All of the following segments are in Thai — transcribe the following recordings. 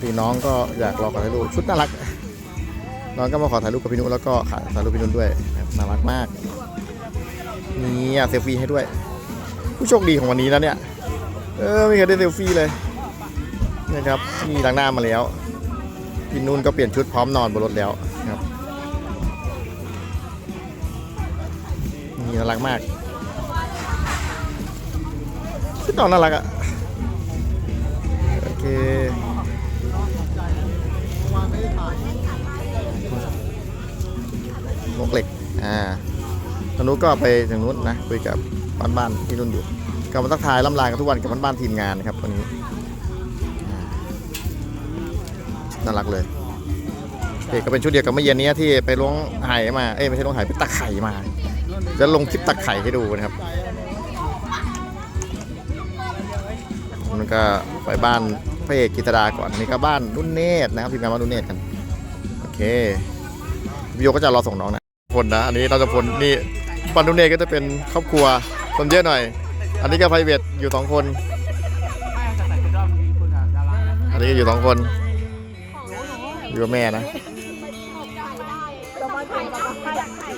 พอดีน้องก็อยากรอขอถ่ายรูปชุดน่ารัก น้องก็มาขอถ่ายรูปกับพี่นุแล้วก็ขอถ่ายรูปพี่นุด้วยน่ารักมากนี่เซลฟี่ให้ด้วย ผู้โชคดีของวันนี้แล้วเนี่ย เออไม่เคยได้เซลฟี่เลยนะครับนี่ล้างหน้ามาแล้วพี่นุ่นก็เปลี่ยนชุดพร้อมนอนบนรถแล้วครับนี่น่ารักมากชุดนอนน่ารักอะโอเค มกเหล็กอ่าทางนู้นก็ไปทางนู้นนะคุยกับบ้านๆที่นุ่นอยู่ก็มาทักทายล่ำลากันทุกวันกับบ้านๆทีมงานนะครับวันนี้น่ารักเลยเอกก็เป็นชุดเดียวกับเมื่อเย็นนี้ที่ไปล้วงไห่มา เอ้ยไม่ใช่ล้วงไห่ไปตักไข่มาจะลงคลิปตักไข่ให้ดูนะครับมันก็ไปบ้านพระเอกกิตดาก่อนอันนี่ก็บ้านนุ่นเนตรนะครับทีมงานบ้านนุ่นเนตรกัน โอเควิโยก็จะรอส่งน้องนะ พลนะอันนี้เราจะพลนี่บ้านนุ่นเนก็จะเป็นครอบครัวคนเยอะหน่อย อันนี้ก็ไพรเวทอยู่สองคน อันนี้ก็อยู่สองคน อยู่กับแม่นะ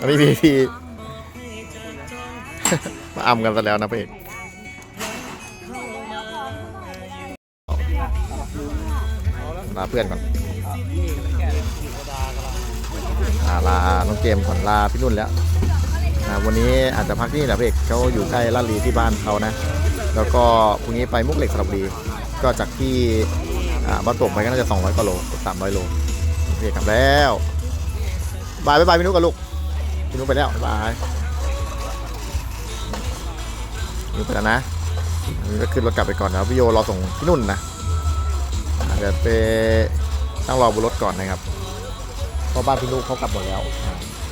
อันนี้พี่พี่มาอำกันซะแล้วนะพี่อกลาเพื่อนก่อน ลาน้องเกมก่อนลาพี่นุ่นแล้ววันนี้อาจจะพักที่นี่แหละพี่เอกเขาอยู่ใกล้ลาดลีที่บ้านเขานะ แล้วก็พรุ่งนี้ไปมุกเหล็กสระบุรีก็จากที่บ้านตกไปก็น่าจะ 200กว่าโล300โลพี่เอกกลับแล้วบายบายบายพี่นุ๊กกับลูกพี่นุ๊กไปแล้วบายพี่นุ๊กไปแล้วนะนี่ก็ขึ้นรถกลับไปก่อนนะพี่โยรอส่งพี่นุ่นนะอาเดี๋ยวไปตั้งรอบนรถก่อนนะครับ ราะบ้านพี่นุ๊กเขากลับหมดแล้ว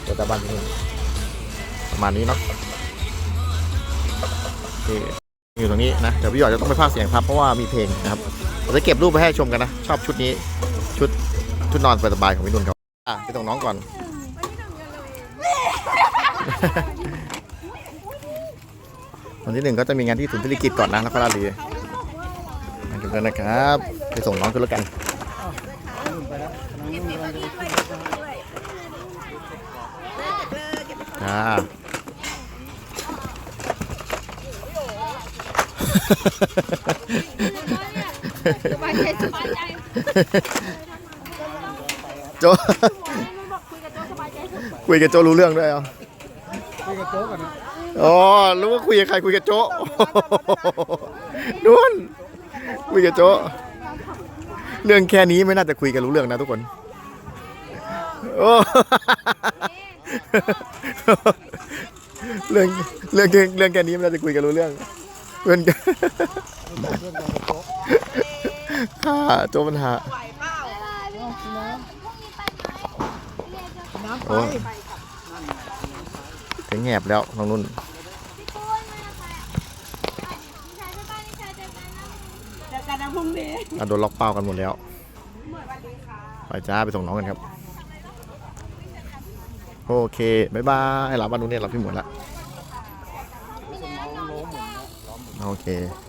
เดี๋ยวแต่บ้านพี่นุ่นประมาณนี้เนาะอเคอยู่ตรงนี้นะเดี๋ยวพี่หยอดจะต้องไปพากย์เสียงครับเพราะว่ามีเพลงนะครับเราจะเก็บรูปไปให้ชมกันนะ ชอบชุดนี้ ชุดชุดนอนสบายๆของพี่นุ่นเขาอะไปส่งน้องก่อนวันที่หนึ่งก็จะมีงานที่ศูนย์ธุรกิจก่อนนะนครราชบุรีมาดูกันนะครับ ไปส่งน้องขึ้นรถกัน อ่าสบายใจสบายใจโจบอกคุยกับโจสบายใจสุดคุยกับโจรู้เรื่องด้วยเหรอคุยกับโจ๊กกันนะอ๋อรู้ว่าคุยกับใครคุยกับโจนุ่นคุยกับโจเรื่องแค่นี้ไม่น่าจะคุยกันรู้เรื่องนะทุกคนโอ้ เรื่องเรื่องเรื่องแค่นี้ไม่น่าจะคุยกันรู้เรื่องเพื่อนกันฮ่าโจปัญหาโอ้ถึงแหบแล้วน้องนุ่นกันนะพรุ่งนี้อะโดนล็อกเป้ากันหมดแล้ว ไปจ้าไปส่งน้องกันครับ โอเคบายบายหลับบ้านนู้นเนี่ยหลับพี่หมวดละโอเค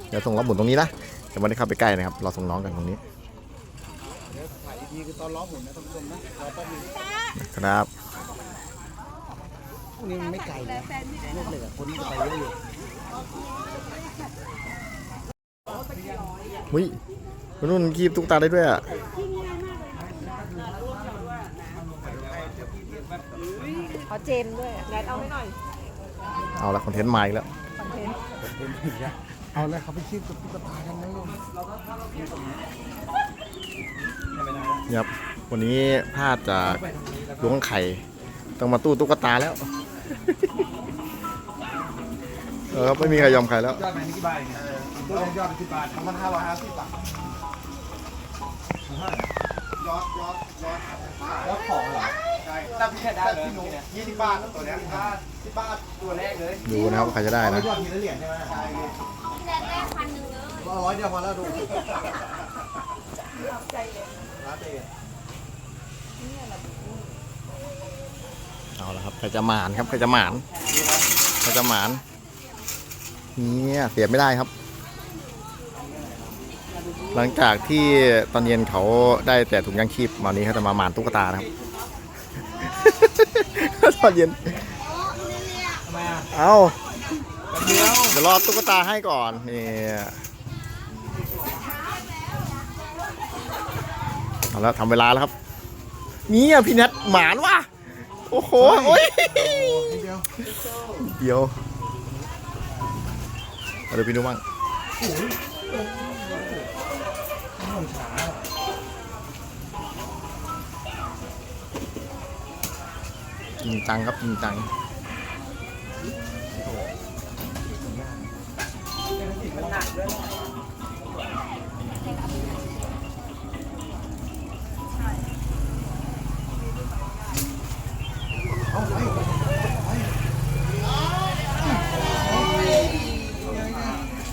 เดี๋ยวส่งล้อหมุนตรงนี้นะจะไม่ได้เข้าไปใกล้นะครับเราส่งน้องกันตรงนี้คือตอนล้อหมุนนะท่านผู้ชมนะเราต้องมีครับนี้มันไม่ไกลนะเลือกเลยอคนจะไปเยอะอยู่หุ้ยนุ่นคีบตุ๊กตาได้ด้วยอะ ขอเจมด้วยแรดเอาให้หน่อยเอาละคอนเทนต์มาอีกแล้วคอนเทนต์เอาเลยเขาไปคีบกับตุ๊กตากันนะโยมครับวันนี้พลาดจากล้วงไข่ ต้องมาตู้ตุ๊กตาแล้วเออไม่มีใครยอมใครแล้วยอดไหนนี่กี่บาทเนี่ยตัวยอดกี่บาทสองพันห้าร้อยห้าสิบบาทยอดยอดยอดยอดของเหรอ ใช่ถ้าพี่แค่ได้เลยพี่หนูยี่สิบบาทตัวเนี้ยสิบบาทสิบบาทตัวแรกเลยดูนะครับว่าใครจะได้นะ ยอดทีละเหรียญใช่ไหมใช่ร้อยเดียวพอแล้วดูร้านเองเอาละครับใครจะหมานครับใครจะหมานใครจะหมานเนี่ยเสียบไม่ได้ครับ หลังจากที่ตอนเย็นเขาได้แต่ถุงยางชีพวันนี้เขาจะมาหมานตุ๊กตานะครับ ตอนเย็นทำไมอะเอาแป๊บเดียวเดี๋ยวรอตุ๊กตาให้ก่อนนี่เอาแล้วทำเวลาแล้วครับ นี่อะพี่แนทหมานว่ะโอ้โหโอ้ยนิดเดียวเดี๋ยวเอาเดี๋ยวพี่นุ้บ้าง ริงจังครับจริงจัง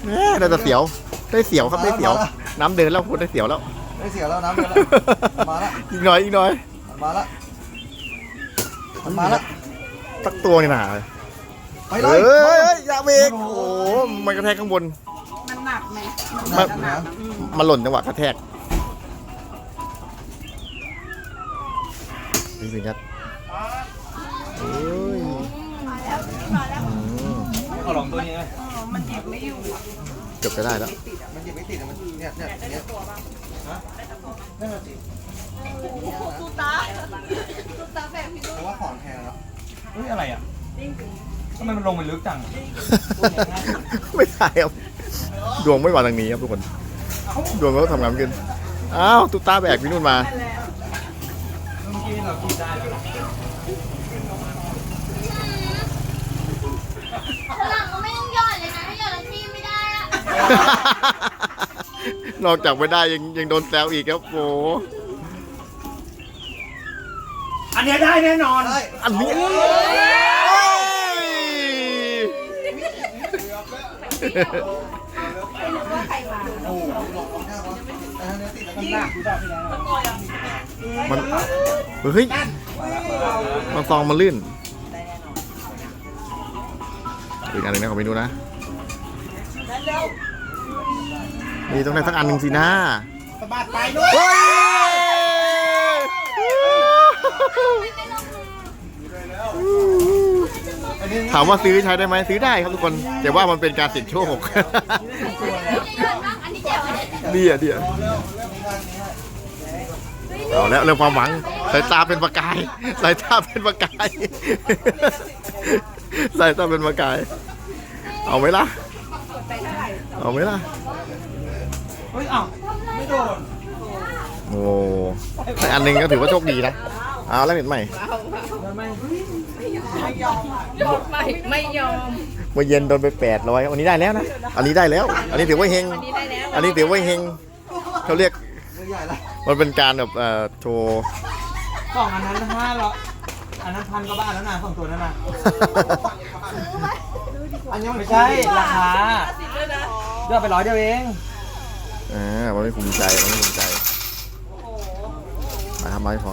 แม่ได้แต่เสียว ได้เสียวครับได้เสียว น้ำเดินแล้วพูดได้เสียวแล้ว ได้เสียแล้วน้ำเดือดแล้วมาละ อีกหน่อยอีกหน่อยมันมาละ มันมาละตักตัวนี่นะไปเลเฮ้ยยเฮ้ยอย่าเบรกโอ้โหมันกระแทกข้างบน มันหนักไหมหนักนะมันหล่นจังหวะกระแทกนี่เป็นยัดโอ้ยอืมขอลองตัวนี้ไหมเกือบจะได้แล้ว มันยังไม่ติดนะมันเนี่ยเนี่ยเนี่ยฮะนั่นน่ะสิตุ๊กตาตุ๊ก ตาแบบพี่เพราะว่าของแพงแล้วเฮ้ยอะไรอะทำไมมันลงไปลึกจังไม่ได้ครับ ดวงไม่มาทางนี้ครับทุกคน ดวงเขาทำงานขึ้น อ้าวตุ๊กตาแบกพี่นุ่นมา เมื่อกี้เราคิดได้แล้วหลังก็ไม่ต้องหย่อนเลยนะถ้าหย่อนแล้วพี่ไม่ได้อะ นอกจากไม่ได้ยังยังโดนแซวอีกครับโอ้ อันเนี้ยได้แน่นอนได้อันนี้โอ้โหลองของแพงวะแต่อันเนี้ยติดแล้วก็หนักมันเฮ้ยมันซองมันลื่นอีกอันหนึ่งนะขอไปดูนะนี่ต้องได้สักอันหนึ่งสินะสะบัดไปด้วยเฮ้ย ถามว่าซื้อใช้ได้ไหมซื้อได้ครับทุกคน แต่ว่ามันเป็นการเสี่ยงโชคอันนี้เจ๋วเลยดีอะดีอะเอาแล้วเรื่องความหวังสายตาเป็นประกายสายตาเป็นประกายสายตาเป็นประกาย เอาไหมล่ะ เอาไหมล่ะเฮ้ยอ้าวไม่โดนโอ้แต่อันหนึงก็ถือว่าโชคดีนะ เอาแล้วเห็นไหมไม่ไม่ไม่ยอมเมื่อเย็นโดนไปแปดร้อยวันนี้ได้แล้วนะ อันนี้ได้แล้ว อันนี้ถือว่าเฮง นี่ได้แล้วอันนี้ถือว่าเฮงเขาเรียกไม่ใหญ่ละมันเป็นการแบบเอ่อโชว์ กล่องอันนั้นห้าร้อยอันนั้นพันกว่าบาทแล้วนะสองตัวนั้นนะอันนี้มันไม่ใช่ราคาเลือกไปร้อยเดียวเองอ่ามันไม่ภูมิใจมันไม่ภูมิใจมาทำไมพอ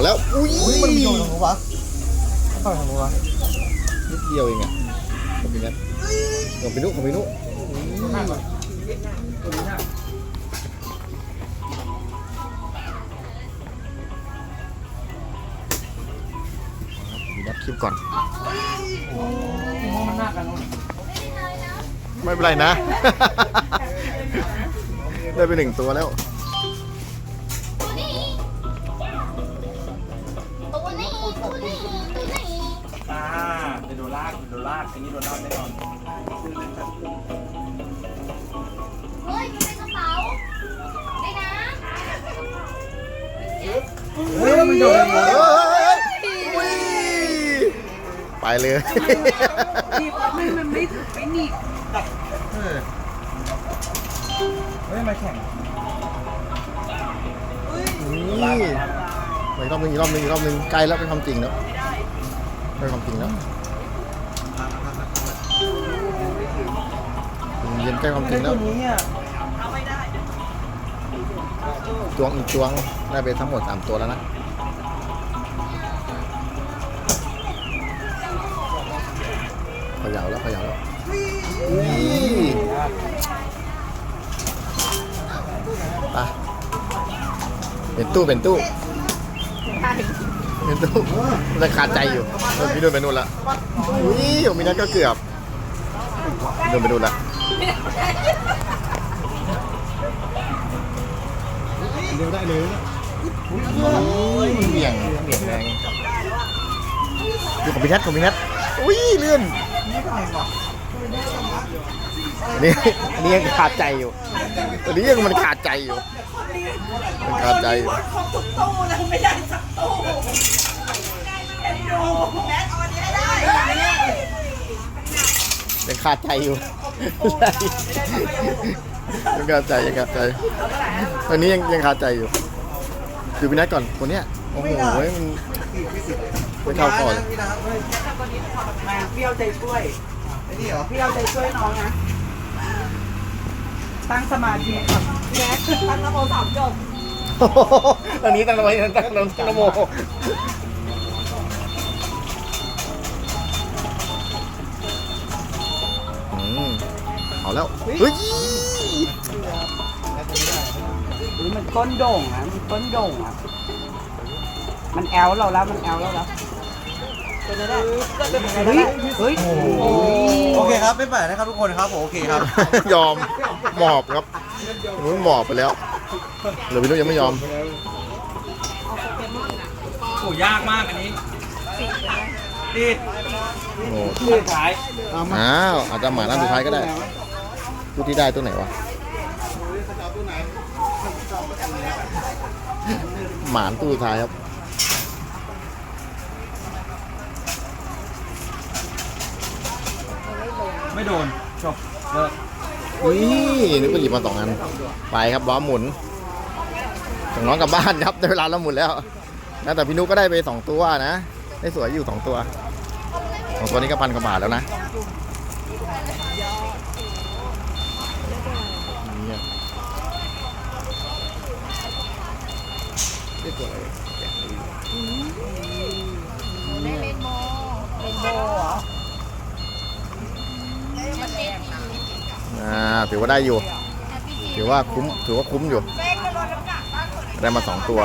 เอาแล้ว อุ้ยอุ้ยมันมีโยนของวะต่อยของวะนิดเดียวเองอะขอบคุณครับขอบคุณนุขอบคุณนุมีนัดคลิปก่อนมันหนักกันนู่นไม่เป็นไรนะ ได้ไปหนึ่งตัวแล้วตัว เป็นโดนลากอันนี้โดนลากแน่นอนเฮ้ยมันเป็นกระเป๋าได้นะเฮ้ยมันโดนเฮ้ยอุ้ยไปเลยทีบไม่มันไม่ไม่หนีบเฮ้ยมาแข่งไปอีกรอบนึงอีกรอบนึงอีกรอบนึงใกล้แล้วเป็นความจริงแล้วเป็นความจริงแล้ว เย็นใกล้ความจริงแล้วตัวนี้อะจวงอีกจวงได้ไปทั้งหมด 3 ตัวแล้วนะเขย่าแล้วเขย่าแล้วไปเป็นตู้เป็นตู้เป็นตู้มันขาดใจอยู่พี่ดนไปนู่นละอุ้ยโอมินัทก็เกือบดนไปนู่นละ เร็วได้เลยอุ้ยมันเบี่ยงเบี่ยงแรงดูของพี่นัทของพี่นัทอุ้ยเลื่อนอันนี้อันนี้ยังขาดใจอยู่อันนี้ยังมันขาดใจอยู่ มันขาดใจอยู่ครบทุกตู้เลยไม่ได้สักตู้เอ็นดูแมทออนนี้ได้ ยังขาดใจอยู่ ยังขาดใจยังขาดใจ ตอนนี้ยังยังขาดใจอยู่ดูพี่นัทก่อนคนเนี้ยโอ้โหมันไม่เข้าก่อนมาพี่เอาใจช่วยไอ้นี่เหรอพี่เอาใจช่วยน้องนะ ตั้งสมาธิครับแม็กตั้งนโมสามจบตอนนี้ตั้งนโมตั้งนโม เอาแล้ว เฮ้ยอุ้ยมันต้นโด่งอะมันต้นโด่งอะ มันแอลเราแล้ว มันแอลเราแล้วเฮ้ยเฮ้ย โอเคครับไม่แปลกนะครับทุกคนครับผมโอเคครับ ยอม หมอบครับนู้นหมอบไปแล้วเหลือพี่นุ้ยยังไม่ยอมโอ้ยากมากอันนี้ติดโอ้โหสุดท้ายอ้าวอาจจะหมาหน้าสุดท้ายก็ได้ ตู้ที่ได้ตัวไหนวะหมานตู้สุดท้ายครับไม่โดนจบเลิกอุ้ยนึกว่าหยิบมาสองอัน ไปครับล้อหมุนส่งน้องกลับบ้านครับได้เวลาเราหมุนแล้วนะแต่พี่นุกก็ได้ไปสองตัวนะ ได้สวยอยู่สองตัวสองตัวนี้ก็พันกว่าบาทแล้วนะเนี่ยได้ตัวอะไรแกะดู ได้เรนโบว์เรนโบว์เหรอมันเป็น อ่า ถือว่าได้อยู่ ถือว่าคุ้ม ถือว่าคุ้มอยู่ ได้มาสองตัว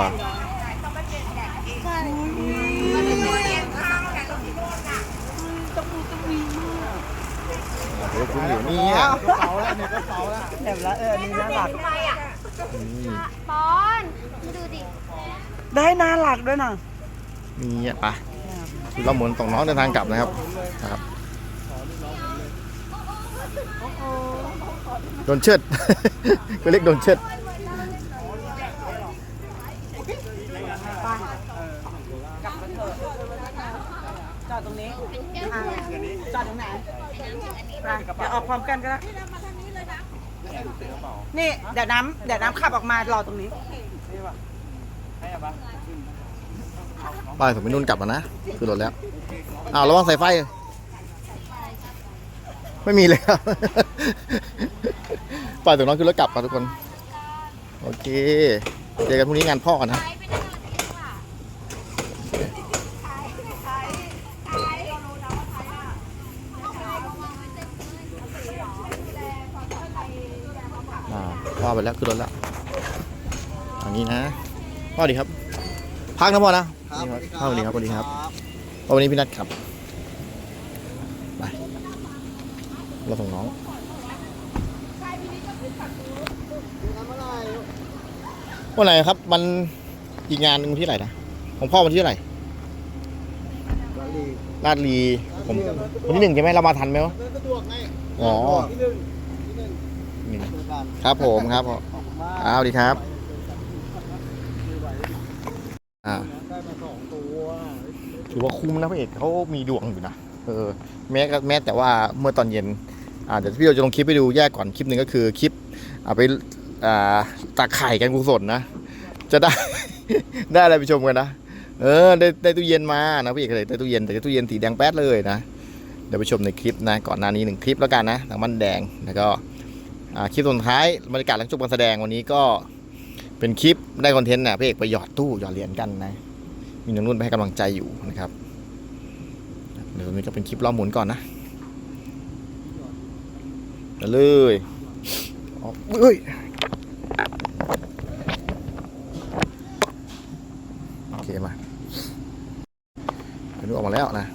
ถือว่าคุ้มอยู่นี่อะกระเป๋าแล้วเนี่ยกระเป๋าแล้วแอบแล้วเอออันนี้น่ารักนี่ปอนดูดิ ได้น่ารักด้วยนะนี่อะไปคือเราหมุนส่งน้องเดินทางกลับนะครับนะครับ โดนเชิดก็เรียกโดนเชิดจอดตรงนี้อะจอดตรงไหนไปเดี๋ยวออกพร้อมกันก็ได้นี่เดี๋ยวน้ำเดี๋ยวน้ำขับออกมารอตรงนี้ไปผมไปนุ่นกลับมานะคือรถแล้วอ้าวระวังสายไฟ ไม่มีเลยครับ ปล่อยถึงน้องคือรถกลับครับทุกคน โอเค เจอกันพรุ่งนี้งานพ่อกันนะ อ่าพ่อไปแล้วขึ้นรถแล้วอันนี้นะ พ่อดีครับ พักนะพ่อนะนี่ครับพ่อสวัสดีครับสวัสดีครับพ่อวันนี้พี่นัทขับ ไป เราส่งน้องวันไหนครับ มันอีกงานหนึ่งที่ไหร่นะของพ่อวันที่ไหร่ลาดลีผมวันที่หนึ่งใช่ไหมเรามาทันไหมวะอ๋อครับผมครับผมอ้าวดีครับอ่าถือว่าคุ้มนะพระเอกเขามีดวงอยู่นะเออแม้ก็แม้แต่ว่าเมื่อตอนเย็น เดี๋ยวพี่เราจะลงคลิปไปดูแยกก่อนคลิปหนึ่งก็คือคลิปอ่าไปอ่าตักไข่กันกุศลนะ จะได้ ได้อะไรไปชมกันนะ เออได้ได้ตู้เย็นมานะพี่เอกเลยได้ตู้เย็นแต่ตู้เย็นสีแดงแป๊ดเลยนะเดี๋ยวไปชมในคลิปนะก่อนหน้านี้หนึ่งคลิปแล้วกันนะทางบ้านแดงแล้วก็คลิปสุดท้ายบรรยากาศหลังจบการแสดงวันนี้ก็เป็นคลิปได้คอนเทนต์นะพี่เอกไปหยอดตู้หยอดเหรียญกันนะมีน้องนุ่นไปให้กำลังใจอยู่นะครับเดี๋ยวตรงนี้ก็เป็นคลิปล้อหมุนก่อนนะ ไปเลยออกเอ้ยโอเคมาเดี๋ยวนึกออกมาแล้วนะ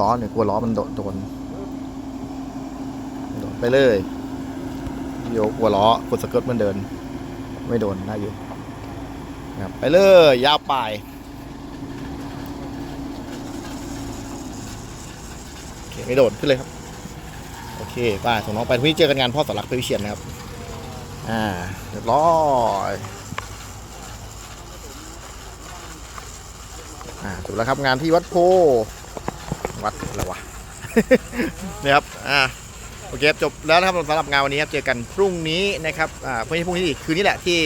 ล้อเนี่ยกลัวล้อมันโดนโดนโดนไปเลยโยกกลัวล้อกดสเกิร์ตมันเดิน ไม่โดนได้อยู่ครับไปเลยยาวไป โอ เคไม่โดนขึ้นเลยครับ โอเคไปส่งน้องไปพรุ่งนี้เจอกันงานพ่อสอนรักเพชรวิเชียนนะครับ อ่าเรียบร้อยอ่าจบแล้วครับงานที่วัดโพ วัดอะไรวะนี่ครับอ่าโอเคจบแล้วนะครับสำหรับงานวันนี้ครับเจอกันพรุ่งนี้นะครับอ่าพรุ่งนี้พรุ่งนี้ดิคืนนี้แหละที่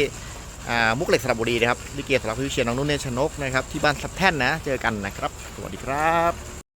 อ่ามุกเหล็กสระบุรีนะครับลิเกสำหรับพิวเชียนน้องนุ่นเนชนกนะครับที่บ้านสับแท่นนะเจอกันนะครับสวัสดีครับ